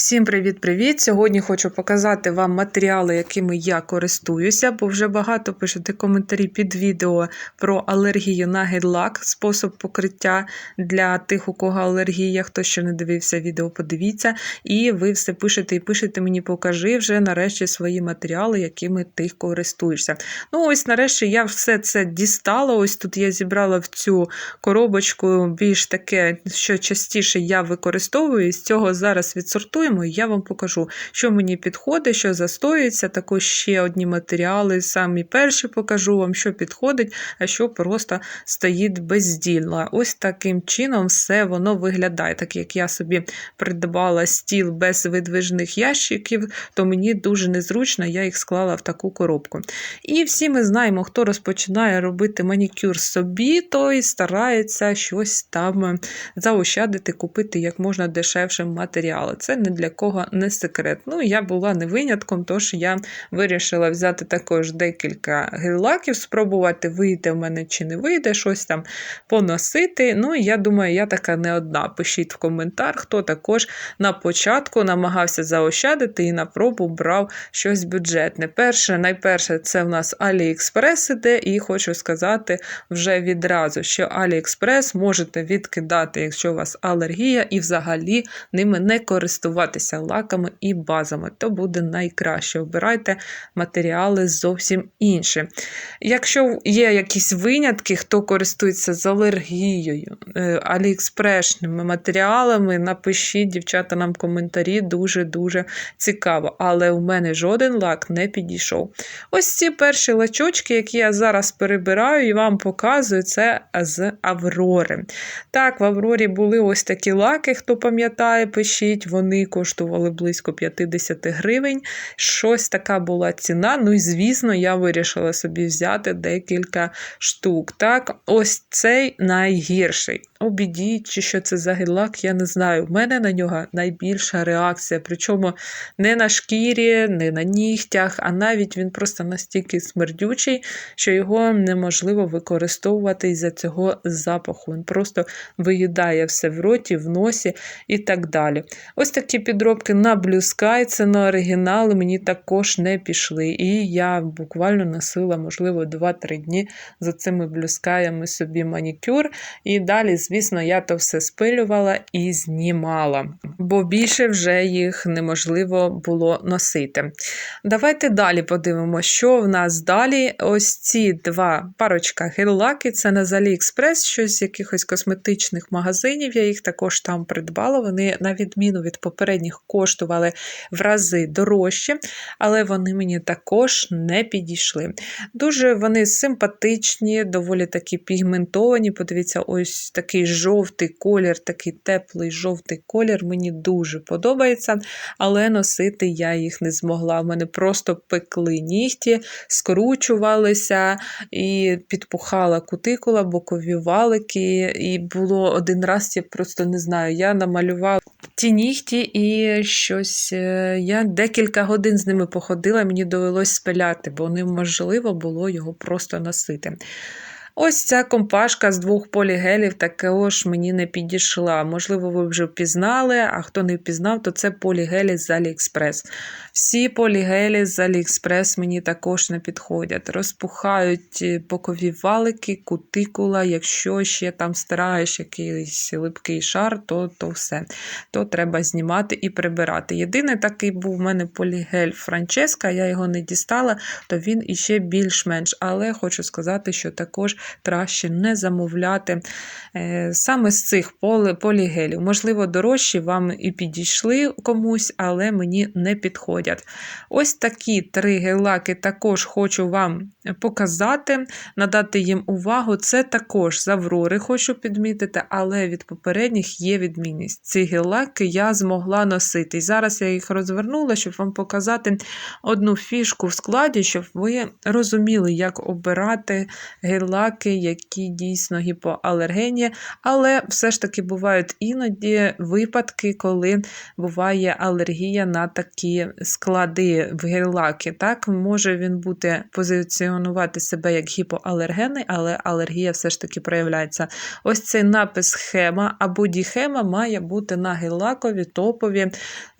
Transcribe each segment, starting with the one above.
Всім привіт-привіт! Сьогодні хочу показати вам матеріали, якими я користуюся, бо вже багато пишете коментарі під відео про алергію на гель-лак, покриття для тих, у кого алергія. Хто ще не дивився відео, подивіться. І ви все пишете і пишете мені, покажи вже нарешті свої матеріали, якими ти користуєшся. Ну, ось нарешті я все це дістала. Ось тут я зібрала в цю коробочку більш таке, що частіше я використовую. З цього зараз відсортуємо, і я вам покажу, що мені підходить, що застоюється. Також ще одні матеріали. Самі перші покажу вам, що підходить, а що просто стоїть бездільно. Ось таким чином все воно виглядає. Так як я собі придбала стіл без видвижних ящиків, то мені дуже незручно, я їх склала в таку коробку. І всі ми знаємо, хто розпочинає робити манікюр собі, той старається щось там заощадити, купити як можна дешевше матеріали. Це не для кого не секрет. Ну, я була не винятком, тож я вирішила взяти також декілька гель-лаків, спробувати, вийде в мене чи не вийде, щось там поносити. Ну, я думаю, я така не одна. Пишіть в коментар, хто також на початку намагався заощадити і на пробу брав щось бюджетне. Перше, найперше, це в нас AliExpress іде, і хочу сказати вже відразу, що AliExpress можете відкидати, якщо у вас алергія, і взагалі ними не користуватися лаками і базами. То буде найкраще. Обирайте матеріали зовсім інші. Якщо є якісь винятки, хто користується з алергією, е, аліекспресними матеріалами, напишіть, дівчата, нам коментарі, дуже-дуже цікаво. Але у мене жоден лак не підійшов. Ось ці перші лачочки, які я зараз перебираю і вам показую, це з Аврори. Так, в Аврорі були ось такі лаки, хто пам'ятає, пишіть, вони коштували близько 50 гривень. Щось така була ціна. Ну і звісно, я вирішила собі взяти декілька штук. Так, ось цей найгірший. Обідіть, чи що це за гель-лак, я не знаю. У мене на нього найбільша реакція. Причому не на шкірі, не на нігтях, а навіть він просто настільки смердючий, що його неможливо використовувати із-за цього запаху. Він просто виїдає все в роті, в носі і так далі. Ось такі підробки на Blue це на оригінали, мені також не пішли. І я буквально носила, можливо, 2-3 дні за цими блюскаями собі манікюр. І далі, звісно, я то все спилювала і знімала, бо більше вже їх неможливо було носити. Давайте далі подивимося, що в нас далі. Ось ці два парочка гель-лаки, це на AliExpress, щось з якихось косметичних магазинів. Я їх також там придбала. Вони, на відміну від попередніх, коштували в рази дорожче, але вони мені також не підійшли. Дуже вони симпатичні, доволі такі пігментовані. Подивіться, ось такий жовтий колір, такий теплий жовтий колір. Мені дуже подобається, але носити я їх не змогла. У мене просто пекли нігті, скручувалися і підпухала кутикула, бокові валики. І було один раз, я просто не знаю, я намалювала ті нігті, і щось е, я декілька годин з ними походила, мені довелось спиляти, бо неможливо було його просто носити. Ось ця компашка з двох полігелів також мені не підійшла. Можливо, ви вже впізнали, а хто не впізнав, то це полігелі з AliExpress. Всі полігелі з AliExpress мені також не підходять. Розпухають бокові валики, кутикула. Якщо ще там стираєш якийсь липкий шар, то то все. То треба знімати і прибирати. Єдиний такий був в мене полігель Франческа, я його не дістала, то він іще більш-менш. Але хочу сказати, що також краще не замовляти е, саме з цих полігелів. Можливо, дорожчі вам і підійшли комусь, але мені не підходять. Ось такі три гелаки також хочу вам показати, надати їм увагу. Це також з хочу підмітити, але від попередніх є відмінність. Ці гелаки я змогла носити. І зараз я їх розвернула, щоб вам показати одну фішку в складі, щоб ви розуміли, як обирати гелак гель-лаки, які дійсно гіпоалергенні, але все ж таки бувають іноді випадки, коли буває алергія на такі склади в гель-лаки. Так, може він бути позиціонувати себе як гіпоалергенний, але алергія все ж таки проявляється. Ось цей напис хема або діхема має бути на гель-лакові, топові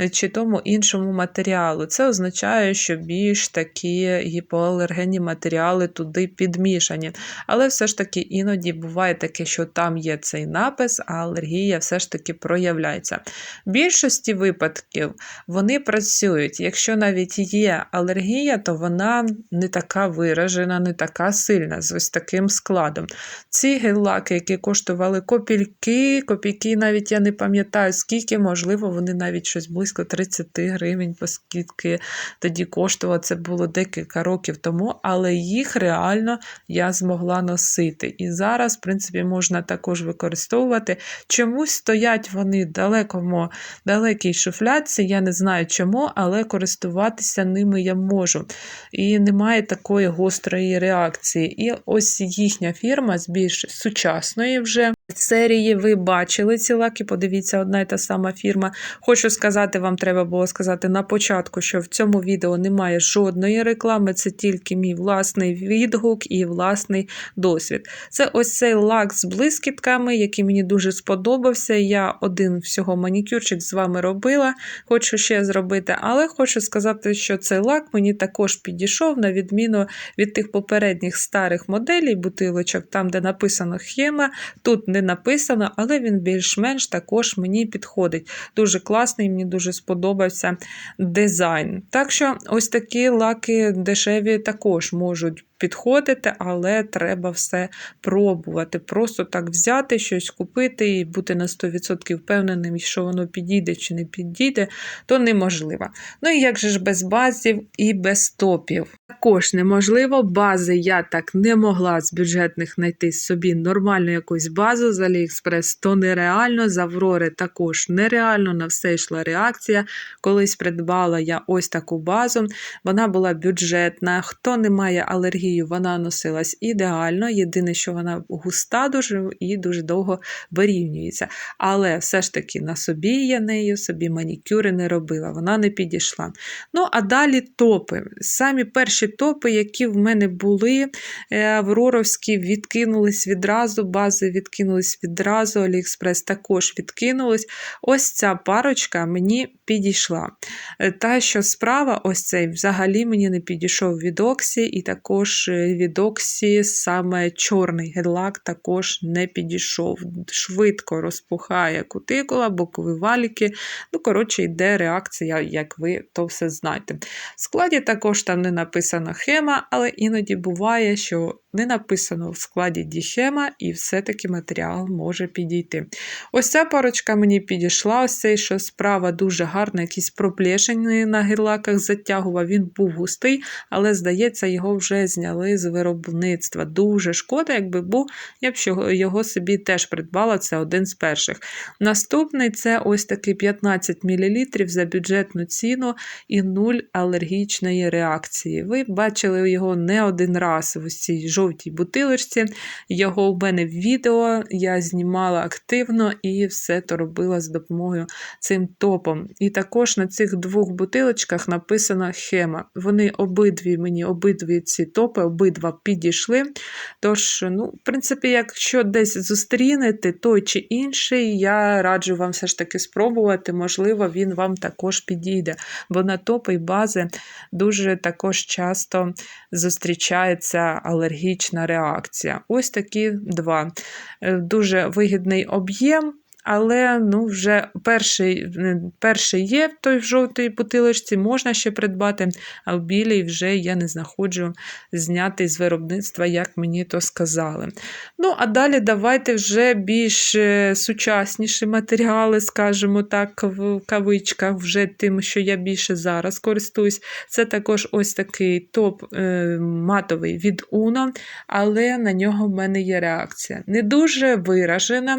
е, чи тому іншому матеріалу. Це означає, що більш такі гіпоалергенні матеріали туди підмішані. Але все ж таки іноді буває таке, що там є цей напис, а алергія все ж таки проявляється. В більшості випадків вони працюють. Якщо навіть є алергія, то вона не така виражена, не така сильна, з ось таким складом. Ці гель-лаки, які коштували копійки, копійки, навіть я не пам'ятаю, скільки, можливо, вони навіть щось близько 30 гривень, оскільки тоді коштувало, це було декілька років тому, але їх реально я змогла носити. І зараз, в принципі, можна також використовувати. Чомусь стоять вони далекому, далекій шуфляці, я не знаю чому, але користуватися ними я можу. І немає такої гострої реакції. І ось їхня фірма з більш сучасної вже. Серії ви бачили ці лаки, подивіться, одна і та сама фірма. Хочу сказати, вам треба було сказати на початку, що в цьому відео немає жодної реклами, це тільки мій власний відгук і власний досвід. Це ось цей лак з блискітками, який мені дуже сподобався. Я один всього манікюрчик з вами робила, хочу ще зробити, але хочу сказати, що цей лак мені також підійшов, на відміну від тих попередніх старих моделей бутилочок, там, де написано хема. Тут не написано, але він більш-менш також мені підходить. Дуже класний, мені дуже сподобався дизайн. Так що ось такі лаки дешеві також можуть підходити, але треба все пробувати. Просто так взяти щось купити і бути на 100% впевненим, що воно підійде чи не підійде, то неможливо. Ну і як же ж без базів і без топів? Також неможливо, бази я так не могла з бюджетних знайти собі нормальну якусь базу з Аліекспрес, то нереально, з Аврори також нереально, на все йшла реакція. Колись придбала я ось таку базу, вона була бюджетна. Хто не має алергію, вона носилась ідеально. Єдине, що вона густа дуже і дуже довго вирівнюється. Але все ж таки на собі я нею собі манікюри не робила, вона не підійшла. Ну, а далі топи. Самі перші топи, які в мене були, е, авроровські, відкинулись відразу, бази відкинулись відразу, Аліекспрес також відкинулись. Ось ця парочка мені підійшла. Е, Та, що справа, ось цей взагалі мені не підійшов від Оксі, і також е, від Оксі саме чорний гель-лак також не підійшов. Швидко розпухає кутикула, бокові валіки. Ну, коротше, йде реакція, як ви то все знаєте. В складі також там не написана хема, але іноді буває, що не написано в складі діхема, і все-таки матеріал може підійти. Ось ця парочка мені підійшла, ось цей, що справа дуже гарна, якісь проплешені на гірлаках затягував. Він був густий, але, здається, його вже зняли з виробництва. Дуже шкода, якби був, я б його собі теж придбала, це один з перших. Наступний це ось такий 15 мл за бюджетну ціну і нуль алергічної реакції. Ви бачили його не один раз в цій жовтій бутилочці. Його в мене в відео я знімала активно і все то робила з допомогою цим топом. І також на цих двох бутилочках написано хема. Вони обидві мені обидві ці топи, обидва підійшли. Тож, ну, в принципі, якщо десь зустрінете той чи інший, я раджу вам все ж таки спробувати, можливо, він вам також підійде. Бо на топи і бази дуже також часто зустрічається алергічна реакція. Ось такі два. Е, Дуже вигідний об'єм. Але ну, вже перший перший є в той жовтій бутилочці, можна ще придбати, а в білій вже я не знаходжу зняти з виробництва, як мені то сказали. Ну, а далі давайте вже більш е, сучасніші матеріали, скажімо так, в кавичках, вже тим, що я більше зараз користуюсь. Це також ось такий топ е, матовий від Uno, але на нього в мене є реакція. Не дуже виражена.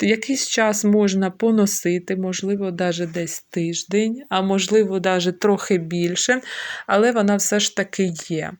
Якийсь час можна поносити, можливо, навіть десь тиждень, а можливо, навіть трохи більше, але вона все ж таки є.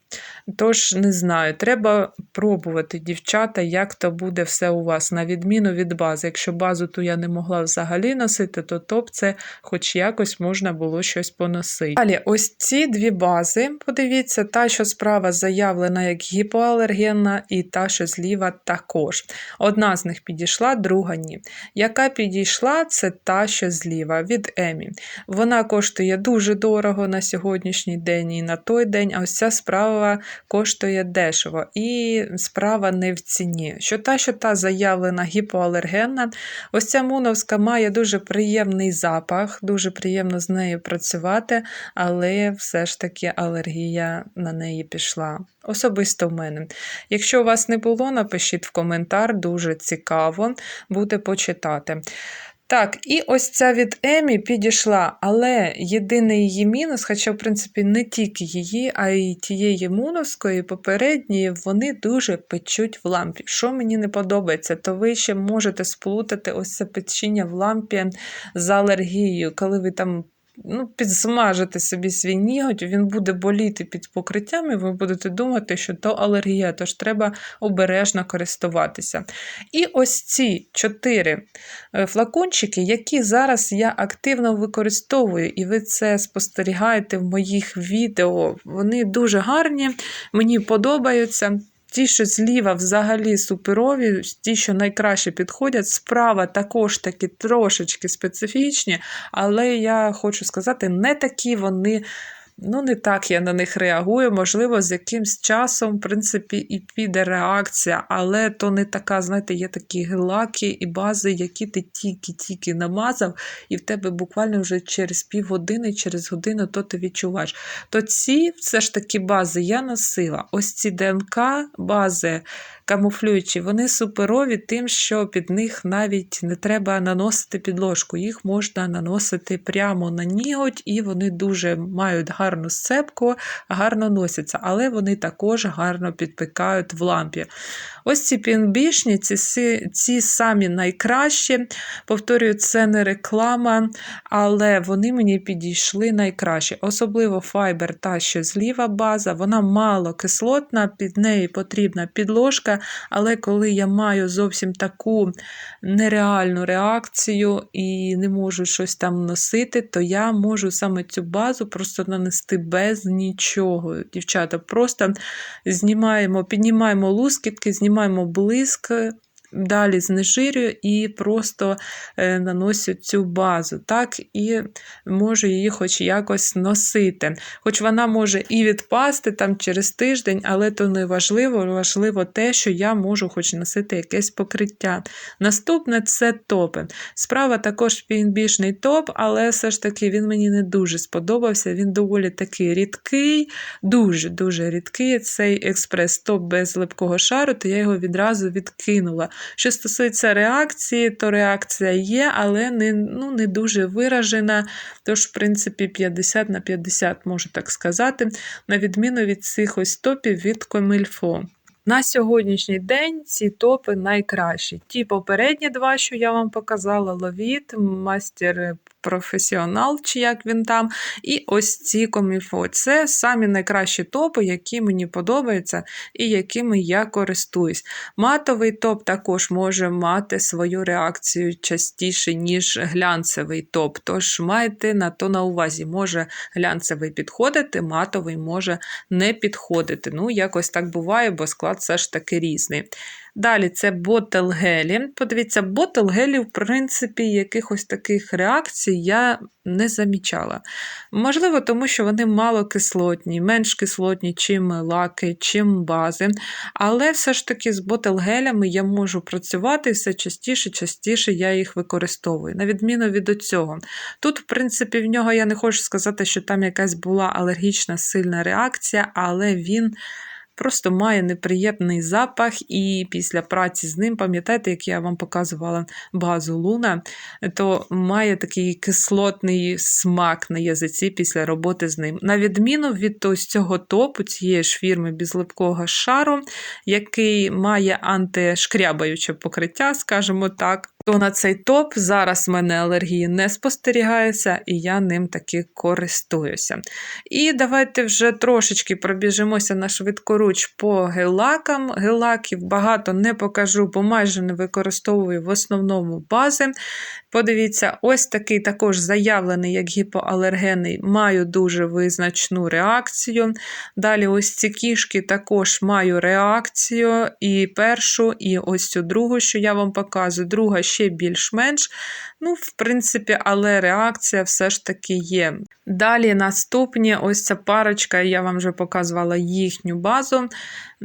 Тож, не знаю, треба пробувати, дівчата, як то буде все у вас, на відміну від бази. Якщо базу ту я не могла взагалі носити, то топ це хоч якось можна було щось поносити. Далі, ось ці дві бази, подивіться, та, що справа заявлена як гіпоалергенна, і та, що зліва також. Одна з них підійшла, друга ні. Яка підійшла, це та, що зліва від Емі. Вона коштує дуже дорого на сьогоднішній день і на той день, а ось ця справа коштує дешево. І справа не в ціні. Що та, що та заявлена гіпоалергенна, ось ця муновська має дуже приємний запах, дуже приємно з нею працювати, але все ж таки алергія на неї пішла. Особисто в мене. Якщо у вас не було, напишіть в коментар, дуже цікаво буде почитати. Так, і ось ця від Емі підійшла, але єдиний її мінус, хоча, в принципі, не тільки її, а й тієї муновської, попередньої, вони дуже печуть в лампі. Що мені не подобається, то ви ще можете сплутати ось це печіння в лампі з алергією, коли ви там ну, підсмажите собі свій ніготь, він буде боліти під покриттям, і ви будете думати, що то алергія, тож треба обережно користуватися. І ось ці чотири е, флакончики, які зараз я активно використовую, і ви це спостерігаєте в моїх відео. Вони дуже гарні, мені подобаються. Ті, що зліва взагалі суперові, ті, що найкраще підходять, справа також таки трошечки специфічні, але я хочу сказати, не такі вони. Ну, не так я на них реагую. Можливо, з якимсь часом, в принципі, і піде реакція, але то не така, знаєте, є такі гелаки і бази, які ти тільки-тільки намазав, і в тебе буквально вже через півгодини, через годину то ти відчуваєш. То ці все ж таки бази я носила. Ось ці ДНК бази камуфлюючі, вони суперові, тим, що під них навіть не треба наносити підложку. Їх можна наносити прямо на ніготь, і вони дуже мають гарну сцепку, гарно носяться, але вони також гарно підпікають в лампі. Ось ці пінбішні, ці, ці самі найкращі. Повторюю, це не реклама, але вони мені підійшли найкраще. Особливо файбер, та що зліва база, вона мало кислотна, під неї потрібна підложка. Але коли я маю зовсім таку нереальну реакцію і не можу щось там носити, то я можу саме цю базу просто нанести без нічого. Дівчата, просто знімаємо, піднімаємо лускітки, знімаємо блиск. Далі знежирюю і просто е, наносю цю базу, так, і можу її хоч якось носити. Хоч вона може і відпасти там через тиждень, але то не важливо, важливо те, що я можу хоч носити якесь покриття. Наступне це топи. Справа також пінбішний топ, але все ж таки він мені не дуже сподобався. Він доволі такий рідкий, дуже-дуже рідкий. Цей експрес-топ без липкого шару, то я його відразу відкинула. Що стосується реакції, то реакція є, але не ну, не дуже виражена. Тож, в принципі, 50 на 50, можу так сказати, на відміну від цих ось топів від Комильфо. На сьогоднішній день ці топи найкращі. Ті попередні два, що я вам показала: Ловіт, мастер професіонал, чи як він там, і ось ці коміфо. Це самі найкращі топи, які мені подобаються і якими я користуюсь. Матовий топ також може мати свою реакцію частіше, ніж глянцевий топ. Тож майте на то на увазі, може глянцевий підходити, матовий може не підходити. Ну, якось так буває, бо склад все ж таки різний. Далі це ботелгелі. Подивіться, ботелгелі, в принципі, якихось таких реакцій я не замічала. Можливо, тому що вони мало кислотні, менш кислотні, чим лаки, чим бази. Але все ж таки з ботелгелями я можу працювати все частіше, частіше я їх використовую. На відміну від цього. Тут, в принципі, в нього я не хочу сказати, що там якась була алергічна сильна реакція, але він. Просто має неприємний запах, і після праці з ним, пам'ятаєте, як я вам показувала базу Луна, то має такий кислотний смак на язиці після роботи з ним. На відміну від ось цього топу, цієї ж фірми безлипкого шару, який має антишкрябаюче покриття, скажімо так. То на цей топ зараз в мене алергії не спостерігається, і я ним таки користуюся. І давайте вже трошечки пробіжимося на швидкоруч по гелакам. Гелаків багато не покажу, бо майже не використовую в основному бази. Подивіться, ось такий також заявлений як гіпоалергенний, маю дуже визначну реакцію. Далі, ось ці кішки також маю реакцію. І першу, і ось цю другу, що я вам показую. Друга ще більш-менш. Ну, в принципі, але реакція все ж таки є. Далі наступні, ось ця парочка, я вам вже показувала їхню базу.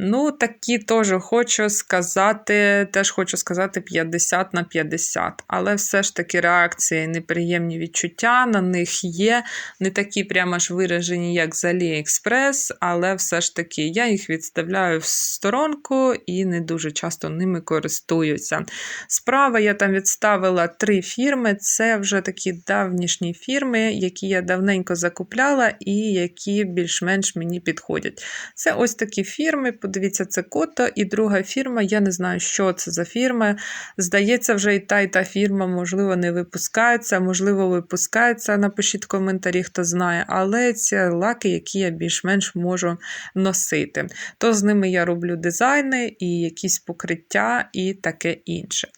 Ну, такі теж хочу сказати, теж хочу сказати 50 на 50. Але все ж таки реакції, неприємні відчуття на них є. Не такі прямо ж виражені, як з AliExpress, але все ж таки я їх відставляю в сторонку і не дуже часто ними користуюся. Справа я там відставила три фірми. Це вже такі давнішні фірми, які я давненько закупляла і які більш-менш мені підходять. Це ось такі фірми. Подивіться, це Кото, і друга фірма. Я не знаю, що це за фірма. Здається, вже і та, і та фірма, можливо, не випускається, можливо, випускається. Напишіть коментарі, хто знає. Але це лаки, які я більш-менш можу носити. То з ними я роблю дизайни і якісь покриття, і таке інше.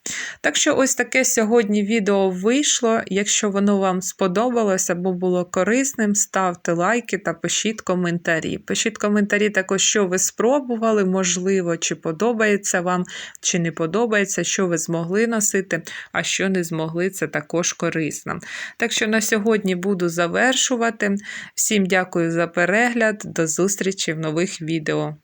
Так що, ось таке сьогодні відео вийшло. Якщо воно вам сподобалося або було корисним, ставте лайки та пишіть коментарі. Пишіть коментарі також, що ви спробували, можливо, чи подобається вам, чи не подобається, що ви змогли носити, а що не змогли, це також корисно. Так що на сьогодні буду завершувати. Всім дякую за перегляд, до зустрічі в нових відео.